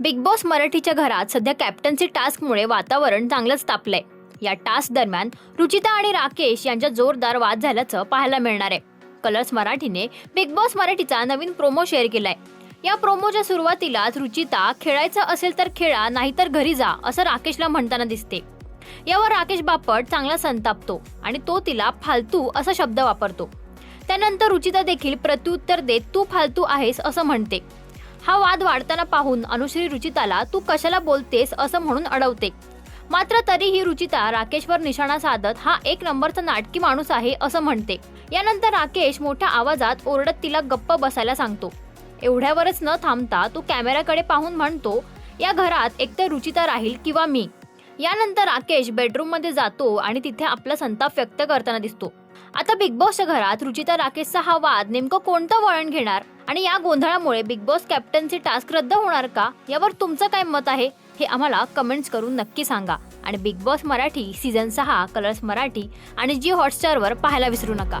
Big boss मराठीच्या घरात सध्या कॅप्टन्सी टास्कमुळे वातावरण चांगलंच तापलंय. या टास्क दरम्यान रुचिता आणि राकेश यांच्या जोरदार वाद झाल्याचं पाहायला मिळणार आहे. कलर्स मराठीने बिग बॉस मराठीचा नवीन प्रोमो शेअर केलाय. या प्रोमोच्या सुरुवातीलाच रुचिता खेळायचं असेल तर खेळा नाहीतर घरी जा असं राकेशला म्हणताना दिसते. यावर राकेश बापट चांगला संतापतो आणि तो तिला फालतू असा शब्द वापरतो. त्यानंतर रुचिता देखील प्रत्युत्तर देत तू फालतू आहेस असं म्हणते. हा वाद वाढताना पाहून अनुश्री रुचिताला तू कशाला बोलतेस असं म्हणून अडवते. मात्र तरीही रुचिता राकेशवर निशाणा साधत हा एक नंबरचा नाटकी माणूस आहे असं म्हणते. यानंतर राकेश मोठ्या आवाजात ओरडत तिला गप्प बसायला सांगतो. एवढ्यावरच न थांबता तो कॅमेऱ्याकडे पाहून म्हणतो या घरात एकतर रुचिता राहील किंवा मी यानंतर राकेश बेडरूममध्ये जातो आणि तिथे आपला संताप व्यक्त करताना दिसतो. आता बिग बॉसच्या घरात रुचिता राकेशचा हा वाद नेमकं कोणतं वळण घेणार? आणि या गोंधळामुळे बिग बॉस कॅप्टनचे टास्क रद्द होणार का? यावर तुमचं काय मत आहे? हे आम्हाला कमेंट्स करून नक्की सांगा. आणि बिग बॉस मराठी सीझन सहा कलर्स मराठी आणि जी हॉटस्टारवर पाहायला विसरू नका.